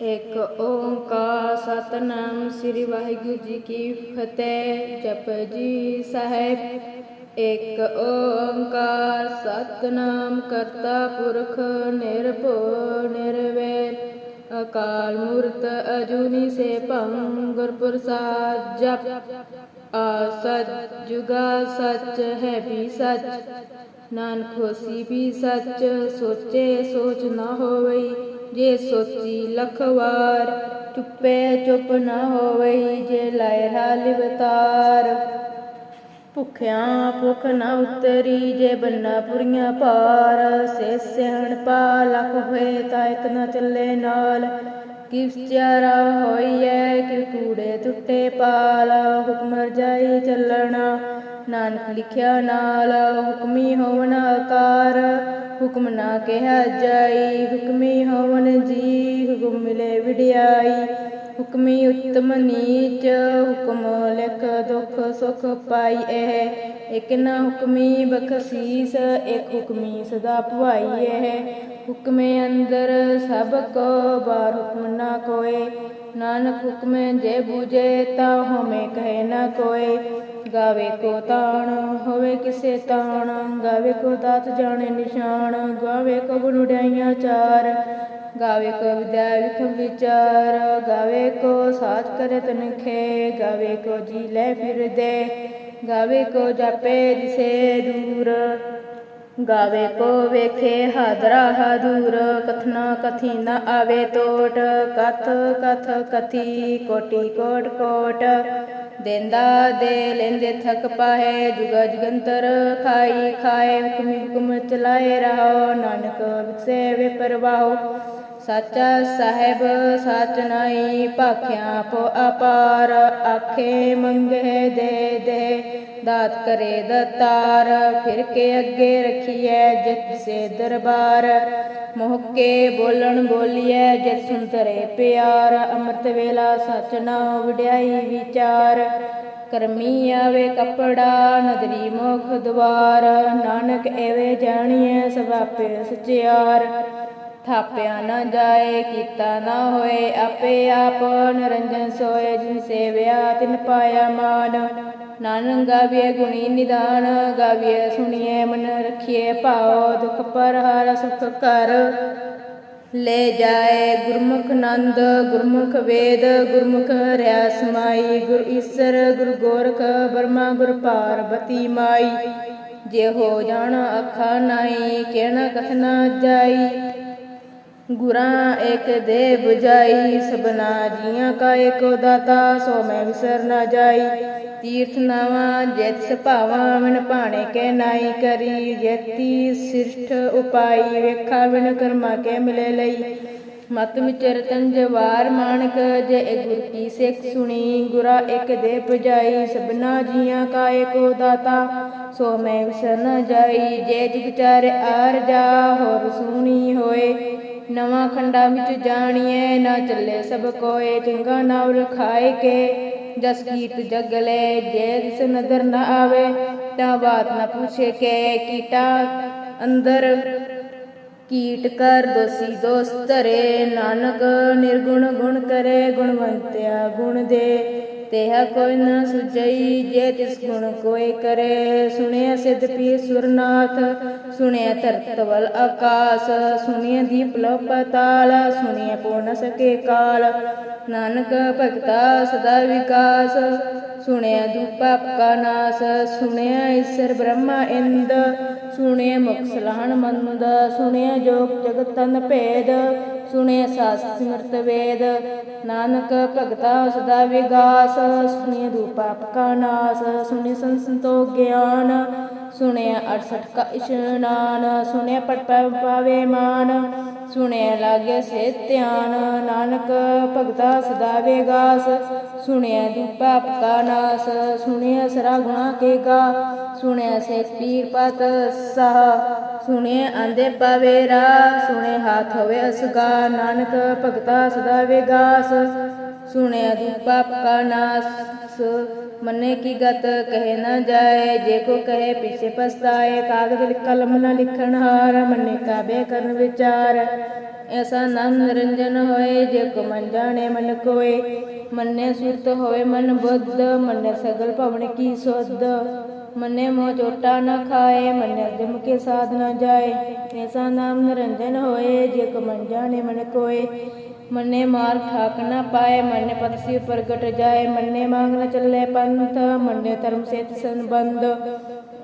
ਇੱਕ ਓੰਕਾਰ ਸਤਨਾਮ ਸ੍ਰੀ ਵਾਹਿਗੁਰੂ ਜੀ ਕੀ ਫਤਿਹ, ਜਪ ਜੀ ਸਾਹਿਬ। ਇੱਕ ਓੰਕਾਰ ਸਤਨਾਮ ਕਰਤਾ ਪੁਰਖ ਨਿਰਭਉ ਨਿਰਵੈਰ। ਅਕਾਲ ਮੂਰਤ ਅਜੂਨੀ ਸੇ ਭੰ ਗੁਰ ਪ੍ਰਸਾਦ ਜਪ। ਆ ਸਚ ਜੁਗਾ ਸੱਚ ਹੈ ਵੀ ਸੱਚ। ਨਾਨਕ ਹੋਸੀ ਵੀ ਸੱਚ, ਸੋਚੇ ਸੋਚ ਨਾ ਹੋਵੇ ਜੇ ਸੋਚੀ ਲਖ ਵਾਰ, ਚੁੱਪੇ ਚੁੱਪ ਨਾ ਹੋਵਈ ਜੇ ਲਾਇ ਹਾਲ ਬਤਾਰ ਭੁਖਿਆਂ ਭੁਖ ਨਾ ਉਤਰੀ ਜੇ ਬੰਨਾ ਪੁਰੀਆਂ ਪਾਰ। ਸੇ ਸਿਹਣ ਪਾ ਲਖ ਹੋਏ ਤਾਂ ਇਕ ਨਾ ਚੱਲੇ ਨਾਲ। ਕਿਸ ਚਾਰਾ ਹੋਈਐ ਕਿ ਕੂੜੇ ਟੁੱਟੇ ਪਾਲ। ਹੁਕਮ ਰਜਾਈ ਚੱਲਣਾ ਨਾਨਕ ਲਿਖਿਆ ਨਾਲ, ਹੁਕਮੀ ਹੋਵਨ ਆਕਾਰ। ਹੁਕਮ ਨਾ ਕਿਹਾ ਜਾਈ, ਹੁਕਮੀ ਹੋਵਨ ਜੀ, ਹੁਕਮ ਮਿਲੇ ਵਿੜਿਆਈ ਹੁਕਮੀ ਉਤਮ ਨੀਚ, ਹੁਕਮ ਲਿਖ ਦੁਖ ਸੁਖ ਪਾਈ ਇਹ। ਇਕ ਨਾ ਹੁਕਮੀ ਬਖਸ਼ੀਸ, ਇਕ ਹੁਕਮੀ ਸਦਾ ਭਵਾਈ ਇਹ। ਹੁਕਮੇ ਅੰਦਰ ਸਭ ਕੋ ਬਾਰ ਹੁਕਮ ਨਾ ਕੋਏ। ਨਾਨਕ ਹੁਕਮੇ ਜੇ ਬੂਝੇ, ਤਾ ਹਮੇ ਕਹੇ ਨਾ ਕੋਏ। ਗਾਵੇ ਕੋ ਤਾਣ, ਹੋਵੇ ਕਿਸੇ ਤਾਣ। ਗਾਵੇ ਕੋ ਦਾਤ ਜਾਣੇ ਨਿਸ਼ਾਨ, ਗਾਵੇ ਕੋ ਗੁਣ ਚਾਰ। ਗਾਵੇ ਕੋ ਵਿਦਿਆ ਵਿਖ ਵਿਚਾਰ, ਗਾਵੇ ਕੋ ਸਾਥ ਕਰੇ ਤਨਖੇ ਗਾਵੇ ਕੋ ਜੀ ਲੈ ਫਿਰਦੇ, ਗਾਵੇ ਕੋ ਜਾਪੇ ਦਿਸੇ ਦੂਰ। ਗਾਵੇ ਕੋ ਵੇਖੇ ਹਾਦਰਾ ਹਾਦੂਰ, ਕਥਨਾ ਕਥੀ ਨਾ ਆਵੇ ਟੋਟ ਕਥ ਕਥ ਕਥੀ, ਕੋਟੀ ਕੋਟ ਕੋਟ। ਦੇਂਦਾ ਦੇ ਲੈਂਦੇ ਥਕ ਪਾਏ ਜੁਗਾ ਜਗੰਤਰ ਖਾਈ ਖਾਏ, ਹੁਕਮ ਹੁਕਮ ਚਲਾਏ ਰਹੋ ਨਾਨਕ ਵਿਸੇ ਵੇ ਪਰਵਾਹੋ। ਸਾਚਾ ਸਾਹਿਬ, ਸਾਚ ਨਾਈ ਭਾਖਿਆ ਪੋ ਅਪਾਰ, ਆਖੇ ਮੰਗੇ ਦੇ ਦੇ। ਦਾਤ ਕਰੇ ਦਤਾਰ, ਫਿਰ ਕੇ ਅੱਗੇ ਰਖੀਐ ਜਿਤ ਸੇ ਦਰਬਾਰ। ਮੋਹ ਕੇ ਬੋਲਣ ਬੋਲੀਐ ਜਿਤ ਸੁੰਤਰੇ ਪਿਆਰ। ਅੰਮ੍ਰਿਤ ਵੇਲਾ ਸਚ ਨਾ ਵਡਿਆਈ ਵਿਚਾਰ। ਕਰਮੀ ਆਵੇ ਕਪੜਾ, ਨਦਰੀ ਮੁਖ ਦਵਾਰ। ਨਾਨਕ ਐਵੇਂ ਜਾਣੀਐ ਸਭ ਆਪੇ ਸਚਿਆਰ। ਥਾਪਿਆ ਨਾ ਜਾਏ, ਕੀਤਾ ਨਾ ਹੋਏ, ਆਪੇ ਆਪ ਨਿਰੰਜਨ ਸੋਏ, ਜਿਨ ਸੇਵਿਆ ਤਿਨ ਪਾਇਆ ਮਾਨ। ਨਾਨਕ ਗਾਵੀਏ ਗੁਣੀ ਨਿਦਾਨ ਗਾਵੀਏ ਸੁਣੀਏ ਮਨ ਰਖੀਏ ਭਾਉ, ਦੁਖ ਪਰ ਹਰ ਸੁਖ ਕਰ। ਲੈ ਜਾਏ ਗੁਰਮੁਖ ਨੰਦ, ਗੁਰਮੁਖ ਵੇਦ, ਗੁਰਮੁਖ ਰਿਆ ਸਮਾਈ। ਗੁਰ ਈਸਰ, ਗੁਰ ਗੋਰਖ ਬਰਮਾ ਗੁਰ ਪਾਰਬਤੀ ਮਾਈ। ਜੇ ਹੋ ਜਾਣ ਅੱਖਾਂ ਨਾਈ, ਕਹਿਣਾ ਕਥਨਾ ਜਾਈ। ਗੁਰਾਂ ਏਕ ਦੇ 부ਜਾਈ ਸਬਨਾ ਜੀਆਂ ਕਾ ਏਕੋ ਦਾਤਾ, ਸੋ ਮੈਂ ਵਿਸਰ ਨਾ ਜਾਈ। ਤੀਰਥ ਨਾਵਾ, ਜਿਤ ਸੁਭਾਵਾ ਵਿਣ ਭਾਣੇ ਕੇ ਨਾਈ ਕਰੀ। ਜੇਤੀ ਸਿਰਠ ਉਪਾਈ, ਵੇਖਾ ਵਿਣ ਕਰਮਾ ਕੇ ਮਿਲੇ ਲਈ। ਮਤ ਵਿਚਰ ਤੰਜਵਾਰ ਮਾਨਕ ਜੇ ਗੁਰ ਕੀ ਸਿੱਖ ਸੁਣੀ। ਗੁਰਾ ਇੱਕ ਦੇ 부ਜਾਈ ਸਬਨਾ ਜੀਆਂ ਕਾ ਏਕੋ ਦਾਤਾ, ਸੋ ਮੈਂ ਵਿਸਰ ਨਾ ਜਾਈ। ਜੇ ਜਿਗ ਚਾਰੇ ਆਰ ਜਾ, ਹੋਰ ਸੁਣੀ ਹੋਏ। ਨਵਾਂ ਖੰਡਾ ਵਿੱਚ ਜਾਣੀਏ ਨਾ ਚੱਲੇ ਸਭ ਕੋਏ, ਚੰਗਾ ਨਾਮ ਰਖਾਏ ਕੇ। ਜਸ ਕੀਟ ਜਗਲੇ ਜੇ ਦਿਸ ਨਦਰ ਨਾ ਆਵੇ, ਤਾਂ ਬਾਤ ਨਾ ਪੁੱਛੇ ਕੇ। ਕੀਟਾ ਅੰਦਰ, ਕੀਟ ਕਰ ਦੋਸੀ ਦੋਸਤ ਧਰੇ। ਨਾਨਕ ਨਿਰਗੁਣ ਗੁਣ ਕਰੇ, ਗੁਣਵੰਤਿਆ ਗੁਣ ਦੇ। ਤੇਹਾ ਕੋਈ ਨ ਸੁਜਈ ਜੇ ਤਿਸ ਗੁਣ ਕੋਈ ਕਰੇ। ਸੁਣਿਆ ਸਿਧ ਪੀ ਸੁਰਨਾਥ, ਸੁਣਿਆ ਧਰਤਵਲ ਆਕਾਸ। ਸੁਣਿਆ ਦੀਪ ਲੋ ਪਤਾਲ, ਸੁਣਿਆ ਪੋ ਨ ਨਾਨਕ ਭਗਤਾ ਸਦਾ ਵਿਕਾਸ। ਸੁਣਿਆ ਦੁਪਾਪ ਕਾ ਨਾਸ। ਸੁਣਿਆ ਈਸ਼ਰ ਬ੍ਰਹਮਾ ਇੰਦ। ਸੁਣਿਆ ਮੁਖ ਸਲਾਹਣ ਮੰਦ। ਸੁਣਿਆ ਜੋਗ ਜਗਤ ਤਨ ਭੇਦ। ਸੁਣਿਆ ਸਾਸ ਸਿਮਰਤ ਵੇਦ, ਨਾਨਕ ਭਗਤਾ ਸਦਾ ਵਿਗਾਸ ਸੁਣਿਆ ਦੁਪਾਪ ਕਾ ਨਾਸ ਸੁਣਿਆ ਸੰਸਤੋ ਗਿਆਨ। ਸੁਣਿਆ 68 ਕਾ ਇਸ਼ਨਾਨ, ਸੁਣਿਆ ਪਟ ਪਾਵੇ ਮਾਨ, ਸੁਣਿਆ ਲਾਗੇ ਸੇ ਧਿਆਨ, ਨਾਨਕ ਭਗਤਾ ਸਦਾ ਵੇਗਾਸ, ਸੁਣਿਆ ਦੁਪਾਪ ਕਾ ਨਾਸ, ਸੁਣਿਆ ਸਰਾ ਗੁਣਾ ਕੇ ਗਾ, ਸੁਣਿਆ ਸੇ ਪੀਰ ਪਤ ਸਾਹ ਸੁਣਿਆ ਆਂਦੇ ਪਵੇਰਾ ਸੁਣੇ ਹਾਥ ਹੋਵੇ ਅਸਗਾ, ਨਾਨਕ ਭਗਤਾ ਸਦਾ ਵਿਗਾਸ, ਸੁਣਿਆ ਦੂ ਪਾਪ ਨਾਸ ਮਨੇ ਕੀ ਗਤ ਕਹੇ ਨਾ ਜਾਏ ਜੇ ਕੋ ਕਹੇ ਪਿਛੇ ਪਛਤਾਏ ਕਾਗਦ ਲਿਖ ਕਲਮ ਨ ਲਿਖਣ ਹਾਰ ਮਨੇ ਕਾਬੇ ਕਰਨ ਵਿਚਾਰ ਐਸਾ ਨਾਮ ਨਿਰੰਜਨ ਹੋਏ ਜੇ ਕੋ ਮਨ ਜਾਣੇ ਮਨ ਕੋਏ ਮੰਨੇ ਸੁਰਤ ਹੋਏ ਮਨ ਬੁੱਧ ਮੰਨੇ ਸਗਲ ਭਵਨ ਕੀ ਸੁਧ ਮੰਨੇ ਮੋਹ ਚੋਟਾ ਨਾ ਖਾਏ ਮੰਨੇ ਜਮ ਕੇ ਸਾਧ ਨਾ ਜਾਏ ਐਸਾ ਨਾਮ ਨਿਰੰਜਨ ਹੋਏ ਜੇ ਕੋ ਮਨ ਜਾਣੇ ਮਨ ਕੋਏ ਮੰਨੇ ਮਾਰ ਠਾਕ ਨ ਪਾਏ, ਮੰਨੇ ਪਦ ਸਿਵ ਪ੍ਰਗਟ ਜਾਏ, ਮੰਨੇ ਮੰਗ ਨ ਚੱਲੇ ਪੰਥ, ਮੰਨੇ ਧਰਮ ਸੇਤ ਸੰਬੰਧ।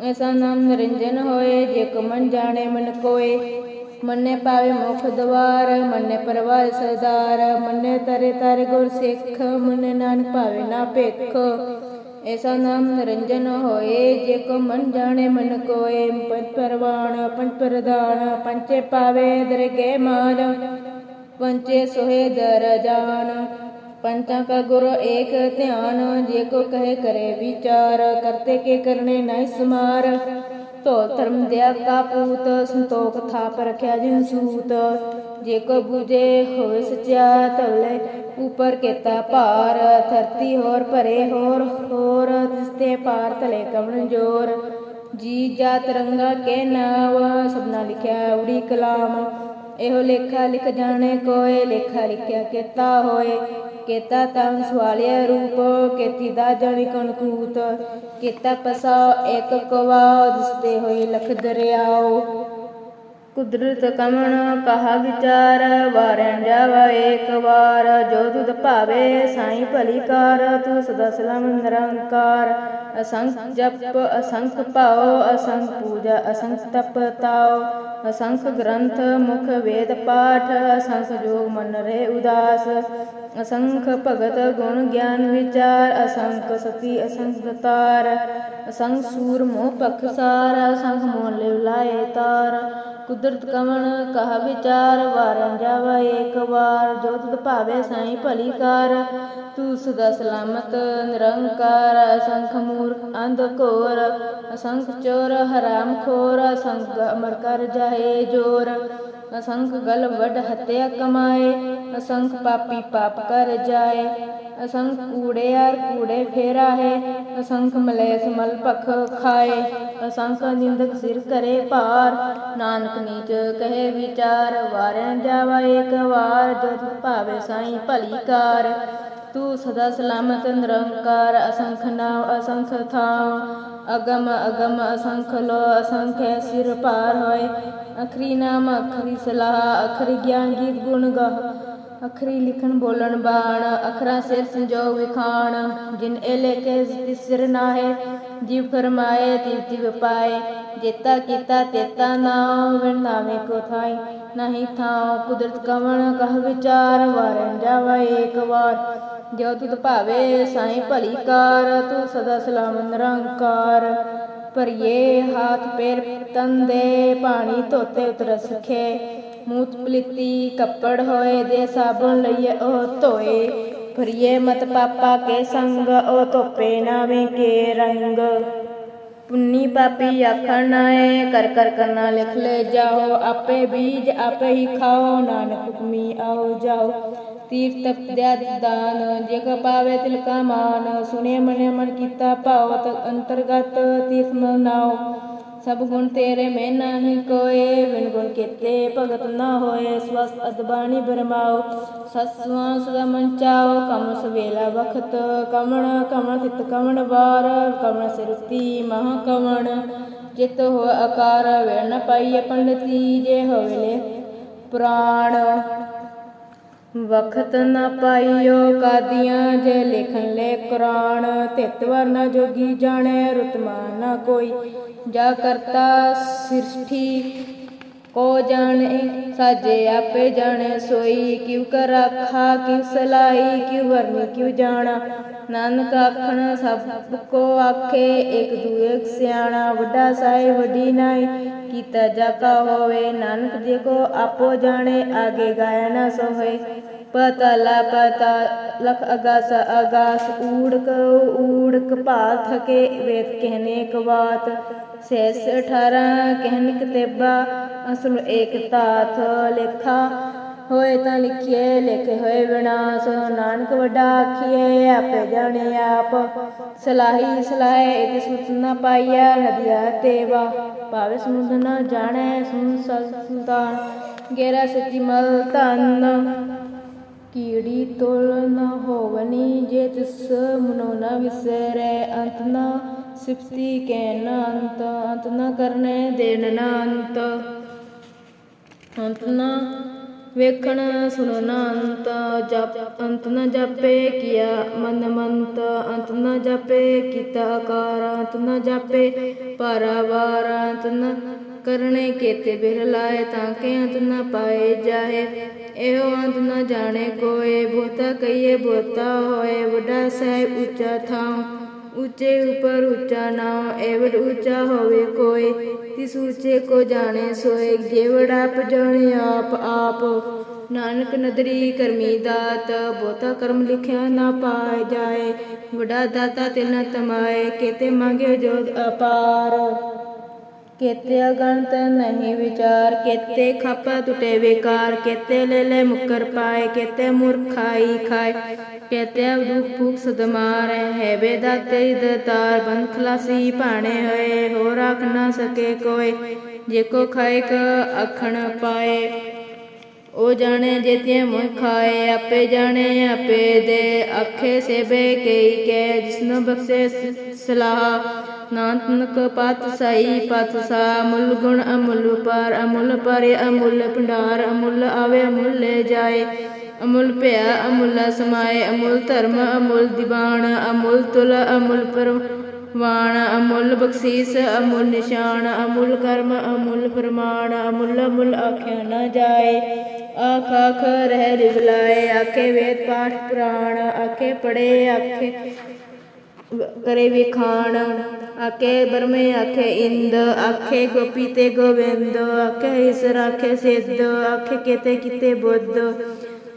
ਐਸਾ ਨਾਮ ਨਿਰੰਜਨ ਹੋਏ, ਜੇ ਕੋ ਮਨ ਜਾਣੇ ਮਨ ਕੋਏ। ਮੰਨੇ ਪਾਵੇ ਮੁਖ ਦਵਾਰ, ਮੰਨੇ ਪਰਵਾਰ ਸਰਦਾਰ, ਮੰਨੇ ਤਰੇ ਤਰ ਗੁਰ ਸਿੱਖ, ਮੰਨੇ ਨਾਨਕ ਭਾਵੇ ਨਾ ਭੇਖ। ਐਸਾ ਨਾਮ ਨਿਰੰਜਨ ਹੋਏ, ਜੇ ਕੋ ਮਨ ਜਾਣੇ ਮਨ ਕੋਏ। ਪੰਜ ਪਰਵਾਨ, ਪੰਜ ਪ੍ਰਦਾਨ ਪੰਚੇ ਪਾਵੇ ਦਰਗੇ ਮਾਨ ਪੰਚੇ ਸੋਹੇ ਦਰ ਜਾਨ ਪੰਚਾਂ ਕਾ ਗੁਰ ਏਕ ਧਿਆਨ, ਜੇ ਕੋ ਕਹੇ ਕਰੇ ਵਿਚਾਰ, ਕਰਤੇ ਕੇ ਕਰਨੇ ਨਹੀਂ ਸਮਾਰ। ਧੋ ਧਰਮ ਦਿਆ ਕਾ ਪੂਤ, ਸੰਤੋਖ ਥਾਪ ਰਖਿਆ ਜਿਨ ਸੂਤ। ਜੇ ਕੋ ਬੁਝੇ ਹੋਵੇ ਸਚਿਆ ਤਲੇ ਉਪਰ ਕੀਤਾ ਭਾਰ। ਧਰਤੀ ਹੋਰ ਭਰੇ ਹੋਰ ਹੋਰ ਤਿਸਤੇ ਪਾਰ ਤਲੇ ਕਵਣ ਜੋਰ। ਜੀ ਜਾਤ ਰੰਗਾ ਕੇ ਨਾਵ, ਸਭਨਾ ਲਿਖਿਆ ਉੜੀ ਕਲਾਮ। ਇਹੋ ਲੇਖਾ ਲਿਖ ਜਾਣੇ ਕੋਏ, ਲੇਖਾ ਲਿਖਿਆ ਕੀਤਾ ਹੋਏ। ਕੀਤਾ ਤਾਂ ਸਵਾਲਿਆ ਰੂਪ, ਕੀਤੀ ਦਾ ਜਣੀ ਕਣਕੂਤ ਕੀਤਾ। ਪਸਾ ਇੱਕ ਕਵਾ ਦਿਸਤੇ ਹੋਏ ਲਖ ਦਰਿਆਓ। ਕੁਦਰਤ ਕਮਣ ਕਹਾ ਵਿਚਾਰ ਵਾਰਣ ਜਾਵਾ ਏਕ ਵਾਰ। ਜੋ ਤੁਧ ਭਾਵੇ, ਸਾਈ ਭਲੀ ਕਾਰ, ਤੂੰ ਸਦਾ ਸਲਾਮ ਨਿਰੰਕਾਰ। ਅਸੰਖ ਜਪ, ਅਸੰਖ ਭਾਉ, ਅਸੰਖ ਪੂਜਾ, ਅਸੰਖ ਤਪ ਤਾਓ ਅਸੰਖ ਗ੍ਰੰਥ ਮੁਖ ਵੇਦ ਪਾਠ, ਅਸੰਖ ਜੋਗ ਮਨ ਰੇ ਉਦਾਸ। ਅਸੰਖ ਭਗਤ ਗੁਣ ਗਿਆਨ ਵਿਚਾਰ, ਅਸੰਖ ਸਤੀ ਅਸੰਖ ਦਤਾਰ ਅਸੰਖ ਸੂਰ ਮੋਹ ਪਖਸਾਰ ਅਸੰਖ ਮੋਹ ਲਿਵ ਲਾਏ ਤਾਰ। ਕੁਦਰਤ ਕਵਣ ਕਹਾ ਵਿਚਾਰ, ਵਾਰਨ ਜਾਵਾ ਏਕ ਵਾਰ। ਜੋ ਤੁਧ ਭਾਵੇ ਸਾਈ ਭਲੀ ਕਾਰ, ਤੂੰ ਸਦਾ ਸਲਾਮਤ, ਨਿਰੰਕਾਰ। ਅਸੰਖ ਮੂਰ ਅੰਧ ਕੋਰ ਅਸੰਖ ਚੋਰ ਹਰਾਮ ਖੋਰ, ਅਸੰਖ ਅਮਰ ਕਰ ਜਾਏ ਜੋਰ। ਅਸੰਖ ਗਲ ਵੱਡ ਹਤਿਆ ਕਮਾਏ, ਅਸੰਖ ਪਾਪੀ ਪਾਪ ਕਰ ਜਾਏ। ਅਸੰਖ ਕੂੜਿਆਰ ਕੂੜੇ ਫੇਰਾ ਹੈ ਅਸੰਖ ਮਲੇਸ ਮਲ ਭਖ ਖਾਏ। ਅਸੰਖ ਨਿੰਦਕ ਸਿਰ ਕਰੇ ਭਾਰ, ਨਾਨਕ ਨੀਚ ਕਹੇ ਵਿਚਾਰ ਵਾਰਨ ਜਾਵਾ ਏਕ ਵਾਰ ਜੋ ਭਾਵੇ ਸਾਈ ਭਲੀ ਕਾਰ। ਤੂੰ ਸਦਾ ਸਲਾਮਤ ਨਿਰੰਕਾਰ ਅਸੰਖ ਨਾਮ ਅਸੰਖ ਥਾਮ ਅਗਮ ਅਗਮ ਅਸੰਖ ਲੋ ਅਸੰਖ ਸਿਰ ਪਾਰ ਹੋਏ ਅਖਰੀ ਨਾਮ ਅਖਰੀ ਸਲਾਹ ਅਖਰੀ ਗਿਆਨ ਗੀਤ ਗੁਣ ਗਾਹ ਅਖਰੀ ਲਿਖਣ ਬੋਲਣ ਬਾਣ ਅਖਰਾਂ ਸਿਰ ਸੰਜੋਗ ਵਿਖਾਣ ਜਿਨ ਇਹ ਲੇਖੇ ਤਿਸਰ ਨਾਹੇ ਜੀਵ ਫਰਮਾਏ ਤਿਵ ਤਿਵ ਪਾਏ ਜੇਤਾ ਕੀਤਾ ਤੇਤਾ ਨਾਮ ਵਿਣ ਨਾਵੇਂ ਕੋ ਥਾਈ ਨਹੀਂ ਥਾਉ ਕੁਦਰਤ ਕਵਣ ਕਹ ਵਿਚਾਰ ਵਾਰਨ ਜਾਵਾ ਏਕ ਵਾਰ ਜੋ ਤੁਧ ਭਾਵੇ ਸਾਈ ਭਲੀ ਕਾਰ, ਤੂੰ ਸਦਾ ਸਲਾਮ ਨਿਰੰਕਾਰ। ਭਰੀਏ ਹਾਥ ਪੈਰ ਤਨ ਪਾਣੀ ਧੋਤੇ ਉਤਰ ਸਖੇ। ਮੂਤ ਪਲਿੱਤੀ ਕੱਪੜ ਹੋਏ ਦੇ ਸਾਬੁਨ ਲਈਏ ਉਹ ਧੋਏ। ਭਰੀਏ ਮਤ ਪਾਪਾ ਕੇ ਸੰਗ, ਉਹ ਧੋਪੇ ਨਾਵੇਂ ਕੇ ਰੰਗ। ਪੁੰਨੀ ਪਾਪੀ ਆਖਣ ਨਾਏ ਕਰ ਕਰ ਕਰਨਾ ਲਿਖ ਲੈ ਜਾਓ। ਆਪੇ ਬੀਜ ਆਪੇ ਹੀ ਖਾਓ, ਨਾਨਕ ਹੁਕਮੀ ਆਓ ਜਾਓ। ਤੀਰਥ ਤਪਦਿਆ ਦਾਨ ਜੇ ਪਾਵੇ ਤਿਲ ਕਾ ਮਾਨ ਸੁਨੇ ਮਨੇ ਮਨ ਕੀਤਾ ਭਾਵਤ ਅੰਤਰਗਤ ਤੀਰਥ ਮਨਾਓ ਸਭ ਗੁਣ ਤੇਰੇ ਮੈਂ ਨਹੀਂ ਕੋਏ, ਬਿਨ ਗੁਣ ਕੀਤੇ ਭਗਤ ਨਾ ਹੋਏ ਸਵਸਤ ਅਦਬਾਣੀ ਬਰਮਾਓ ਸਸਵਾਂ ਸਦਾ ਮਨ ਚਾਓ ਕਮ ਸਵੇਲਾ ਵਖਤ ਕਮਣ ਕਮਣ ਤਿਤ ਕਮਣ ਵਾਰ ਕਮਣ ਸਿਰਤੀ ਮਹਾ ਕਮਣ ਜਿਤ ਹੋ ਆਕਾਰ ਵੇਣ ਪਾਈਏ ਪੰਡਤੀ, ਜੇ ਹੋਵੇ ਪੁਰਾਣ। ਵਖਤ ਨਾ ਪਾਈਓ ਕਾਦੀਆਂ ਜੇ ਲਿਖਣ ਲੈ ਕੁਰਾਨ ਤਿਤ ਨਾ ਜੋਗੀ ਜਾਣੈ ਰਤਮਾ ਨ ਕੋਈ। ਜਾ ਕਰਤਾ ਸਿਰਠੀ, ਕੋ ਜਾਣੇ, ਸਾਜੇ ਆਪੇ ਜਾਣੇ, ਸੋਈ ਕਿਉ ਕਰ ਆਖਾ, ਕਿਉ ਸਲਾਈ ਕਿਉ ਵਰਨੀ, ਕਿਉ ਜਾਣਾ। ਨਾਨਕ ਆਖਣ, ਸਭ ਕੋ ਆਖੇ, ਇੱਕ ਦੂਏ ਸਿਆਣਾ, ਵੱਡਾ ਸਾਈ ਵੱਡੀ ਨਾਈ। ਕੀਤਾ ਜਾ ਹੋਵੇ। ਨਾਨਕ ਜੇ ਕੋ ਆਪੋ ਜਾਣੇ, ਆਗੇ ਗਾਇਆ ਨਾ ਸੋਹੇ। ਪਤਾ ਲਾ ਪਤਾ, ਲਖ ਅਗਾਸ ਅਗਾਸ, ਊੜਕ ਊੜਕ ਭਾਲ ਥਕੇ ਵੇਦ ਕਹਿਨੇ ਇੱਕ ਬਾਤ 18 ਕਹਿਨ ਕਿਤੇਬਾ ਅਸਲ ਏਕ ਤਾਥ ਲੇਖਾ। ਹੋਏ ਤਾਂ ਲਿਖੀਏ, ਲਿਖੇ ਹੋਏ ਵਿਨਾਸ਼ ਨਾਨਕ ਵੱਡਾ ਆਖੀਏ, ਆਪੇ ਜਾਣੇ ਆਪ। ਸਲਾਹੀ ਸਲਾਹੇ ਇਕ ਸੁਤ ਨ ਪਾਈਆ ਨਦੀਆ ਤੇਵਾ ਭਾਵੇਂ ਸਮੁੰਦ ਨ ਜਾਣੈ ਸੁਨ ਸੰਤਾਨ। ਗੇਰਾ ਸਚੀ ਮਲ ਤਨ ਕੀੜੀ ਤੋਲ ਨ ਹੋਵਨੀ, ਜੇ ਤਿਸ ਮਨੋ ਨ ਵਿਸਰੈ। ਅੰਤ ਨ ਸਿਫਤੀ ਕੈ ਨ ਅੰਤ ਅੰਤ ਨ ਕਰਨੇ ਦੇਨ ਨ ਅੰਤ। ਅੰਤ ਨ ਵੇਖਣ ਸੁਣੋ ਅੰਤ ਜਪ ਅੰਤ ਨ ਜਾਪੇ ਕੀਆ ਮਨ ਮੰਤ, ਅੰਤ ਨ ਜਾਪੇ ਕੀਤਾ ਆਕਾਰ, ਅੰਤ ਨ ਜਾਪੇ ਪਰਵਾਰ ਅੰਤ ਨ ਕਰਨੇ ਕੇਤੇ ਬਿਰ ਲਾਏ ਤਾਂ ਕਿ ਅੰਤ ਨ ਪਾਏ ਜਾਏ। ਇਹੋ ਅੰਤ ਨ ਜਾਣੇ ਕੋਏ, ਬਹੁਤਾ ਕਹੀਏ ਬਹੁਤਾ ਹੋਏ। ਵੱਡਾ ਸਾਹਿਬ ਉੱਚਾ ਥਾਂ ਉੱਚੇ ਉਪਰ ਉੱਚਾ ਨਾਮ ਐਵਡ ਉੱਚਾ ਹੋਵੇ ਕੋਈ। ਤਿਸ ਉੱਚੇ ਕੋ ਜਾਣੇ, ਸੋਏ ਜੇਵੜ ਆਪ ਜਾਣੇ ਆਪ ਆਪ। ਨਾਨਕ ਨਦਰੀ ਕਰਮੀ ਦਾਤ, ਬਹੁਤਾ ਕਰਮ ਲਿਖਿਆ ਨਾ ਪਾਏ ਜਾਏ। ਵਡਾ ਦਾਤਾ ਤੇ ਨ ਤਮਾਏ, ਕੇਤੇ ਮੰਗੇ ਜੋਤ ਅਪਾਰ। ਕੇਤੇ ਅਗਣਤ ਨਹੀਂ ਵਿਚਾਰ, ਕੇਤੇ ਖਾਪਾ ਟੁਟੇ ਵਿਕਾਰ ਕੇਤੇ ਲੈ ਮੁਕਰ ਪਾਏ, ਕੇਤੇ ਮੂਰਖਾਈ ਖਾਏ। ਕੇਤੇ ਦੁਖ ਭੁਖ ਸਦ ਮਾਰੇ, ਹੈ ਬੇਦਾਤੇ ਦਤਾਰ ਬੰਦ ਖਲਾਸੀ ਭਾਣੇ ਹੋਏ ਹੋ ਰੱਖ ਨਾ ਸਕੇ ਕੋਏ ਜੇ ਕੋ ਖਾਏ ਕ ਅਖਣ ਪਾਏ। ਉਹ ਜਾਣੇ ਜੇਤੇ ਮੋਹ ਖਾਏ ਆਪੇ ਜਾਣੇ, ਆਪੇ ਦੇ ਆਖੇ ਸੇਬੇ ਕਈ ਕੈ, ਜਿਸਨੂੰ ਬਖਸ਼ੇ ਸਲਾਹ। ਨਾਨਕ ਪਤ ਸਈ, ਪਤ ਸਾ ਮੁੱਲ ਗੁਣ ਅਮੁੱਲ ਪਰ ਅਮੁੱਲ ਪਰੇ ਅਮੁੱਲ ਭੰਡਾਰ, ਅਮੁੱਲ ਆਵੇ ਅਮੁੱਲ ਲੈ ਜਾਏ। ਅਮੁੱਲ ਭਿਆ ਅਮੁੱਲ ਸਮਾਏ, ਅਮੁੱਲ ਧਰਮ ਅਮੁੱਲ ਦੀਵਾਨ, ਅਮੁੱਲ ਤੁਲ ਅਮੁੱਲ ਵਾਣ ਅਮੁੱਲ ਬਖਸ਼ੀਸ, ਅਮੁੱਲ ਨਿਸ਼ਾਨ, ਅਮੁੱਲ ਕਰਮ, ਅਮੁੱਲ ਪ੍ਰਮਾਣ, ਅਮੁੱਲ ਅਮੁੱਲ ਆਖਿਆ ਨਾ ਜਾਏ। ਆਖ ਆਖ ਰਹਿ ਲਿਵਲਾਏ, ਆਖੇ ਵੇਦ ਪਾਠ ਪ੍ਰਾਣ, ਆਖੇ ਪੜੇ ਆਖੇ ਕਰੇ ਵਿਖਾਣ, ਆਖੇ ਬਰਮੇ ਆਖੇ ਇੰਦ, ਆਖੇ ਗੋਪੀ ਤੇ ਗੋਵਿੰਦ, ਆਖੇ ਇਸ, ਆਖੇ ਸਿੱਧ, ਆਖੇ ਕਿਤੇ ਕਿਤੇ ਬੁੱਧ।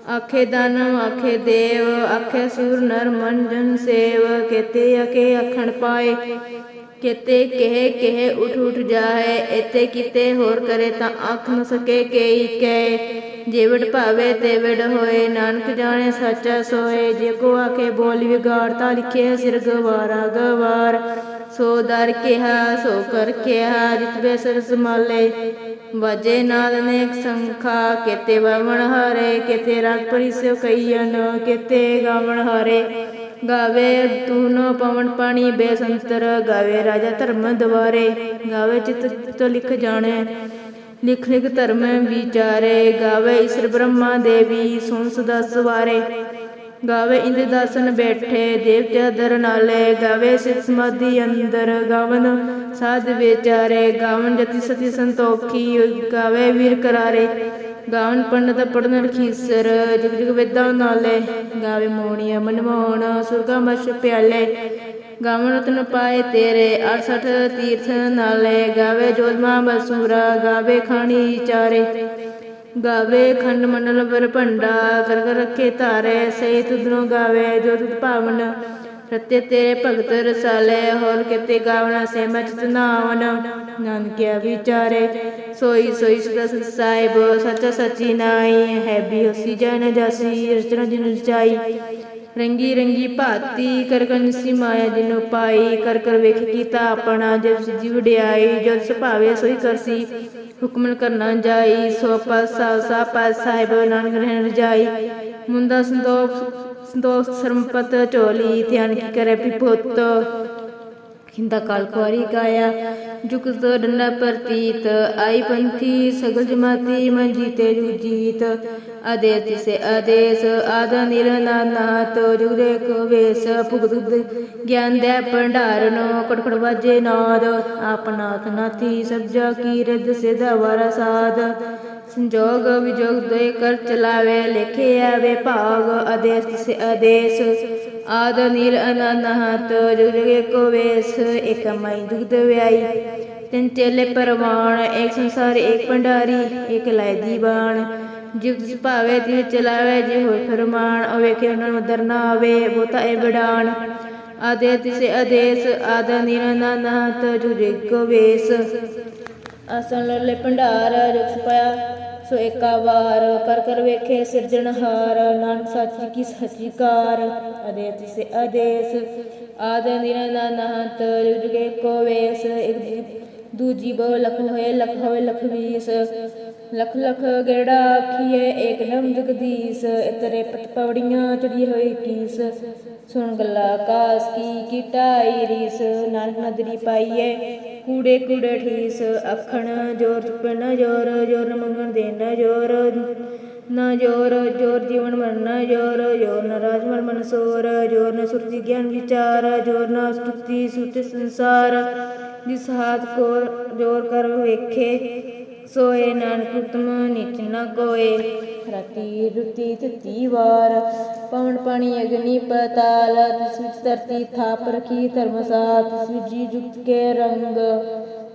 ਆਖੇ ਦਾਨਵ ਆਖੇ ਦੇਵ, ਆਖੇ ਸੂਰ ਨਰ ਮਨ ਜਨ ਸੇਵ, ਕਿਤੇ ਆਖੇ ਆਖਣ ਪਾਏ। ਕਿਤੇ ਕਹੇ ਕਹੇ ਉਠ ਉਠ ਜਾਏ ਇਤੇ ਕਿਤੇ ਹੋਰ ਕਰੇ ਤਾਂ ਆਖ ਨ ਸਕੇ ਕੇਈ ਕੈ। ਜੇਵੜ ਭਾਵੇ ਤੇਵੜ ਹੋਏ, ਨਾਨਕ ਜਾਣੇ ਸੱਚਾ ਸੋਏ। ਜੇ ਕੋ ਆਖੇ ਬੋਲ ਵਿਗਾੜ ਤਾਂ ਲਿਖੇ ਸਿਰ ਗਵਾਰਾ ਗਵਾਰ। ਸੋ ਦਰ ਕਿਹਾ, ਸੋ ਕਰ ਕਿਹਾ, ਜਿਤ ਬੇਸਰ ਸਮਾਲੇ ਵਜੇ ਨਾਦ ਨੇਕ ਸੰਖਾ, ਕਿਤੇ ਵਵਣ ਹਰੇ, ਕਿਤੇ ਰਾਗ ਪਰਿਸੋ ਕਈਨ ਕਿਤੇ ਗਾਵਣ ਹਰੇ। ਗਾਵੇ ਤੂਨੋ ਪਵਨ ਪਾਣੀ ਬੇਸੰਤਰ, ਗਾਵੇ ਰਾਜਾ ਧਰਮ ਦਵਾਰੇ ਗਾਵੇ ਚਿਤ ਚਿਤ ਲਿਖ ਜਾਣੇ। ਲਿਖ ਲਿਖ ਧਰਮ ਵਿਚਾਰੇ, ਗਾਵੇ ਈਸ਼ਰ ਬ੍ਰਹਮਾ ਦੇਵੀ ਸੁਣ ਸਦਾ ਸਵਾਰੇ। ਗਾਵੇ ਇੰਦ ਦਾਸਨ ਬੈਠੇ, ਦੇਵਤਿਆ ਦਰ ਨਾਲੇ, ਗਾਵੇ ਸਿਤ ਸਮਾਧੀ ਅੰਦਰ ਗਾਵਨ ਸਾਧ ਵਿਚਾਰੇ। ਗਾਵਨ ਜਤੀ ਸਤੀ ਸੰਤੋਖੀ, ਗਾਵੇ ਵੀਰ ਕਰਾਰੇ। ਗਾਵਨ ਪੰਡਤ ਪੜਨ ਲਖੀਸਰ, ਜਗ ਜਗ ਵੇਦਾਂ ਨਾਲੇ। ਗਾਵੇ ਮੋਣੀਆ ਮਨਮੋਹਣ, ਸੁਰਗਾ ਮਸ਼ ਪਿਆਲੇ। ਗਾਵਨ ਰਤਨ ਪਾਏ ਤੇਰੇ 68 ਤੀਰਥ ਨਾਲੇ। ਗਾਵੇ ਜੋਦਮਾ ਬਸੂਰਾ ਗਾਵੇ ਖਾਣੀ ਚਾਰੇ। ਗਾਵੇ ਖੰਡ ਮੰਡਲ ਵਰ ਭੰਡਾ ਕਰ ਕਰ ਰੱਖੇ ਧਾਰੇ। ਸੇ ਤੁਧਨੋ ਗਾਵੇ ਜੋ ਤੁਧ ਭਾਵਨ, ਰਤੇ ਤੇਰੇ ਭਗਤ ਰਸਾਲੇ। ਹੋਰ ਕਿਤੇ ਗਾਵਣਾ ਸੇ ਮਚਤ ਨਾਵਨ ਨਾਨਕਿਆ ਵਿਚਾਰੇ। ਸੋਈ ਸੋਈ ਸਦਾ ਸਤ ਸਾਹਿਬ, ਸੱਚਾ ਸੱਚੀ ਨਾਈ ਹੈ ਵੀ ਹੋਸੀ ਜਨ ਜਸੀ, ਰਚਨਾ ਜਿਨ ਰਚਾਈ। ਰੰਗੀ ਰੰਗੀ ਭਾਤੀ ਕਰ ਕੰਸੀ ਮਾਇਆ ਜਿਨੋ ਪਾਈ, ਕਰ ਕਰ ਵੇਖ ਕੀਤਾ ਆਪਣਾ ਜਬ ਸਿਜੀ ਵਡਿਆਈ, ਜਦ ਸੁਭਾਵੇ ਸੋਈ ਕਰਸੀ, ਹੁਕਮਨ ਕਰਨਾ ਜਾਈ, ਸੋ ਪਾਸਾ ਸਾ ਪਾਸ ਸਾਹਿਬ ਨਾਨਕ ਰਹਿਣ ਰਜਾਈ। ਮੁੰਦਾ ਸੰਤੋਖ ਸੰਤੋਖ ਸਰਮਪਤ ਝੋਲੀ, ਧਿਆਨ ਕੀ ਕਰੇ ਪਿਪੁੱਤ ਖਿੰਦਾ ਕਾਲ ਕੁਆਰੀ ਗਾਇਆ ਜੁਗਤ ਡੰਡਾ ਪ੍ਰਤੀਤ, ਆਈ ਪੰਥੀ ਸਗਲ ਜਮਾਤੀ ਮਨ ਜੀਤੇ ਜੁਗ ਜੀਤ। ਤਿਸੇ ਆਦੇਸ, ਆਦਾ ਨਿਰਨਾਨਾਤ ਜੁਗ ਕੋ ਵੇਸ, ਭੁਗਤ ਗਿਆਨ ਦੇ ਭੰਡਾਰਨੋ ਕੜਕੜ ਵਾਜੇ ਨਾਦ। ਆਪਨਾਥ ਨਾਥੀ ਸਬਜਾ ਕੀ ਰਿੱਧ ਸਿਧਾ ਵਰ ਸਾਧ। ਸੰਜੋਗ ਵਿਜੋਗ ਦੇ ਕਰ ਚਲਾਵੇ, ਲਿਖੇ ਆਵੇ ਭਾਗ। ਆਦੇਸ ਤਿਸੇ ਆਦੇਸ ਆਦ ਨੀਲ ਅਨਨਹਤ ਜੁਗ ਜੁਗ ਕੋ ਵੇਸ ਇਕ ਮਈ ਜੁਗਦ ਵਿਆਈ ਤਿੰਨ ਚੇਲੇ ਪਰਵਾਣ ਇੱਕ ਸੰਸਾਰ ਇੱਕ ਭੰਡਾਰੀ ਇੱਕ ਲੈ ਦੀਵਾਨ। ਜਿਵ ਤਿਸ ਭਾਵੇ ਤਿਵ ਚਲਾਵੇ ਜੇ ਹੋਏ ਫਰਮਾਨ, ਅਵੇਖੇ ਉਹਨਾਂ ਨੂੰ ਦਰਨਾ ਆਵੇ ਬੋਤਾ ਇਹ ਬੜਾਨ ਆਦੇ ਤਿਸੇ ਆਦੇਸ, ਆਦ ਨੀਲ ਅਨਨਹਤ ਜੁਗ ਜੁਗ ਕੋ ਵੇਸ। ਆਸਨ ਲੈ ਭੰਡਾਰ, ਜੁਗ ਸਪਾਇਆ ਸੋ ਏਕਾ ਵਾਰ ਕਰ ਕਰ ਵੇਖੇ ਸਿਰਜਣਹਾਰ ਨਾਨਕ ਸੱਚ ਕੀ ਸੱਚੀ ਕਾਰ ਅਦੇਸ ਸੇ ਆਦੇਸ ਆਦਿ ਦਿਨ ਦਾ ਜੁਗੇ ਕੋ ਵੇਸ, ਇੱਕ ਦੂਜੀ ਬਹੁ ਲਖ ਹੋਏ ਲਖ ਹੋਏ ਲਖ ਵੀਸ, ਲਖ ਲਖ ਗੇੜਾ ਆਖੀਏ, ਏਕ ਨਮ ਜਗਦੀਸ, ਇਤਰੇ ਪਤ ਪੌੜੀਆਂ ਚੜੀ ਹੋਈ ਕੀਸ, ਸੁਣ ਗੱਲਾ ਆਕਾਸ ਕੀ ਕੀਟਾਈ ਰੀਸ, ਨਾਨਕ ਨਦਰੀ ਪਾਈਏ ਕੂੜੇ ਕੂੜੇ ਠੀਸ, ਅਖਣ ਜੋਰ ਚੁੱਪੇ, ਨਾ ਜੋਰ ਜੋਰ ਮੰਗਣ ਦੇ ਨਾ ਜੋਰ ਨਾ ਜੋਰ ਜੋਰ ਜੀਵਨ ਮਰਨਾ ਜੋਰ ਜੋਰ ਨਾ ਰਾਜ ਮਨ ਮਨ ਸੋਰ, ਜੋਰ ਨਾ ਸੁਰਤੀ ਗਿਆਨ ਵਿਚਾਰ, ਜੋਰ ਨਾ ਸੁਤੀ ਸੁਤੇ ਸੰਸਾਰ, ਜਿਸ ਹਾਥ ਕੋ ਜੋਰ ਕਰ ਵੇਖੇ ਸੋਏ ਨਾਨਕ ਉਤਮ ਨੀਚ ਨ ਕੋਏ। ਰਤੀ ਰੁਤੀ ਤਿਤੀ ਵਾਰ, ਪਵਨ ਪਾਣੀ ਅਗਨੀ ਪਤਾਲ, ਤਿਸ ਵਿੱਚ ਧਰਤੀ ਥਾਪ ਰਖੀ ਧਰਮਸਾਤ ਤਿਸ ਵਿੱਚ ਜੀ ਜੁਗਤ ਕੇ ਰੰਗ।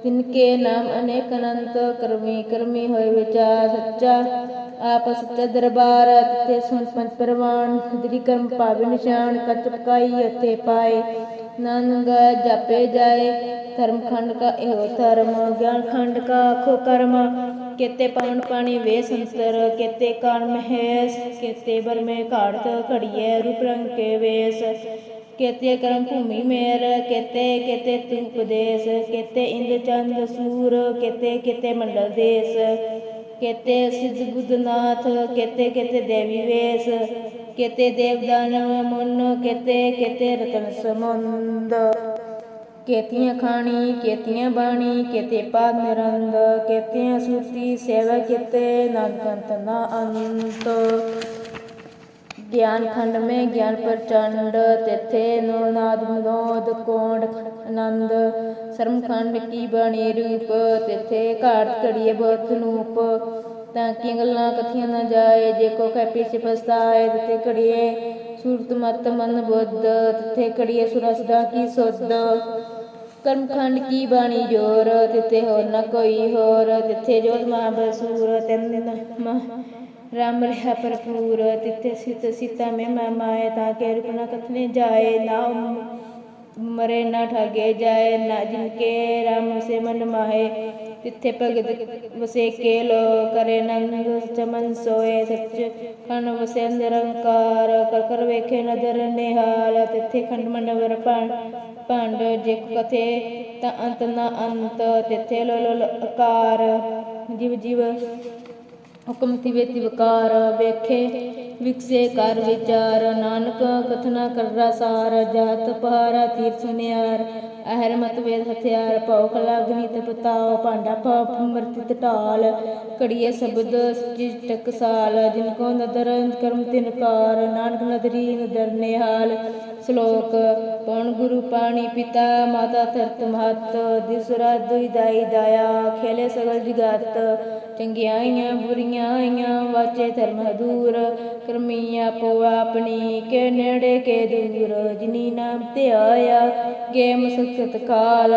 ਤਿਨਕੇ ਨਾਮ ਅਨੇਕ ਅਨੰਤ, ਕਰਮੀ ਕਰਮੀ ਹੋਏ ਵਿਚਾਰ ਸੱਚਾ, ਆਪ ਸੱਚਾ ਦਰਬਾਰ ਤੇ ਸੁਣ ਪੰਜ ਪਰਵਾਨ। ਦਰੀ ਕਰਮ ਪਾਵੇ ਨਿਸ਼ਾਨ ਕੱਚ ਪਕਾਈ ਅਤੇ ਪਾਏ। ਨਾਨਕ ਜਾਪੇ ਜਾਏ ਧਰਮ ਖੰਡ ਕਾ ਇਹੋ ਧਰਮ ਗਿਆਨ ਖੰਡ ਕਾ ਆਖੋ ਕਰਮ ਕੇਤੇ ਪਵਨ ਪਾਣੀ ਵੇ ਸੰਸਰ ਕੇਤੇ ਕਾਨ ਮਹੇਸ਼ ਕੇਤੇ ਬਰਮੇ ਘਾੜਤ ਘੜੀਏ ਰੂਪ ਰੰਗ ਕੇ ਵੇਸ ਕੇਤੇ ਕਰਮ ਭੂਮੀ ਮੇਰ ਕੇਤੇ ਕੇਤੇ ਤੂ ਉਪਦੇਸ਼ ਕੇਤੇ ਇੰਦ ਚੰਦ ਸੂਰ ਕੇਤੇ ਕੇਤੇ ਮੰਡਲ ਦੇਸ ਕੇਤੇ ਸਿਧ ਬੁੱਧਨਾਥ ਕੇਤੇ ਕੇਤੇ ਦੇਵੀ ਵੇਸ ਕੇਤੇ ਦੇਵ ਦਾਨਵ ਮੁਨ, ਕੇਤੇ ਕੇਤੇ ਰਤਨ ਸਮੁੰਦ। ਕੇਤੀਆਂ ਖਾਣੀ, ਕੇਤੀਆਂ ਬਾਣੀ, ਕੇਤੇ ਪਾਦ ਨਿਰੰਦ। ਕੇਤੀਆਂ ਸੂਤੀ ਸੇਵਾ ਕੀਤੇ ਨਾਨਕੰਤ ਨਾ ਅੰਤ ਗਿਆਨ ਖੰਡ ਮੇ ਗਿਆਨ ਪ੍ਰਚੰਡ, ਤਿਥੇ ਨੋ ਨਾਦ ਮਨੋਦ, ਕੋਂਡ ਆਨੰਦ। ਸਰਮ ਖੰਡ ਕੀ ਬਾਣੀ ਰੂਪ, ਤਿਥੇ ਘਾਟ ਘੜੀਏ ਬਹੁਤ ਤਾਂ ਕਿ ਗੱਲਾਂ ਕਥੀਆਂ ਨਾ ਜਾਏ, ਜੇ ਕੋ ਕੈ ਪਿਛ ਪਸਤਾਏ ਤਿਥੇ ਘੜੀਏ ਸੂਰਤ ਮਤ ਮਨ ਬੁੱਧ, ਤਿਥੇ ਘੜੀਏ ਸੁਰਸਦਾ ਕੀ ਸੁਧ? ਕਰਮ ਕੀ ਬਾਣੀ ਜੋਰ? ਤਿਥੇ ਹੋਰ ਨਾ ਕੋਈ ਹੋਰ? ਤਿਥੇ ਜੋਤ ਮਹਾਬਸੂਰ ਤਿੰਨ ਮਹ ਰਾਮ ਰਿਹਾ ਭਰਪੂਰ। ਤਿਥੇ ਸਿਤ ਸੀਤਾ ਮੈਂ ਮਾਏ ਤਾਂ ਕੇ ਰੂਪ ਨਾ ਕਥਨੇ ਜਾਏ, ਨਾ ਮਰੇ ਨਾ ਠਾਗੇ ਜਾਏ, ਨਾ ਜਿਨਕੇ ਰਾਮ ਸੇ ਮਨ ਮਾਏ ਤਿੱਥੇ ਭਗਤ ਵਸੇ ਕੇ ਲੋ ਕਰੇ ਨੰਗ ਚਮਨ ਸੋਏ ਸੱਚ। ਖੰਡ ਵਸੇ ਨਿਰੰਕਾਰ ਕਰ ਕਰ ਵੇਖੇ ਨਦਰ ਨਿਹਾਲ। ਤਿੱਥੇ ਖੰਡ ਮੰਡਵਰ ਭੰਡ ਭੰਡ ਜੇ ਕਥੇ, ਤਾਂ ਅੰਤ ਨਾ ਅੰਤ। ਤਿੱਥੇ ਲੋ ਲੋ ਅਕਾਰ ਜਿਵ ਜਿਵ ਹੁਕਮ ਤਿਵੇ ਤਿਵਕਾਰ ਵੇਖੇ ਵਿਕਸੇ ਕਰ ਵਿਚਾਰ, ਨਾਨਕ ਕਥਨਾ ਕਰਰਾ ਸਾਰ, ਜਾਤ ਪਹਾਰਾ ਤੀਰ ਸੁਨਿਆਰ ਅਹਰ ਮਤ ਵੇਦ ਹਥਿਆਰ ਭੌਖ ਲਾਗਨੀ ਤਪਤਾਉ ਭਾਂਡਾ ਪਾਪ ਮਰਤਿ ਢਾਲ ਕੜੀਏ ਸ਼ਬਦ ਜਿਸ ਟਕਸਾਲ ਜਿਨ ਕੋ ਨਦਰ ਕਰਮ ਤਿਨਕਾਰ ਨਾਨਕ ਨਦਰੀ ਨਦਰ ਨਿਹਾਲ, ਸ਼ਲੋਕ ਪਉਣ ਗੁਰੂ ਪਾਣੀ ਪਿਤਾ, ਮਾਤਾ ਧਰਤ ਮਹਤ ਦਿਸਰਾ ਦੁਈ ਦਾਈ ਦਾਇਆ, ਖੇਲੇ ਸਗਲ ਜਗਤ ਚੰਗਿਆਈਆਂ ਬੁਰੀਆਂ ਆਈਆਂ, ਵਾਚੇ ਧਰਮ ਦੂਰ। ਕਰਮੀ ਆਪੋ ਆਪਣੀ ਕੇ ਨੇੜੇ ਕੇ ਦੂਰ। ਜਿਨੀ ਨਾਮ ਤੇ ਆਇਆ, ਗੇਮ ਸਖਤ ਕਾਲ।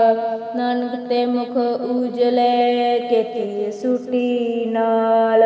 ਨਾਨਕ ਤੇ ਮੁਖ ਉਜਲੇ, ਕੇਤੀ ਸੁਟੀ ਨਾਲ।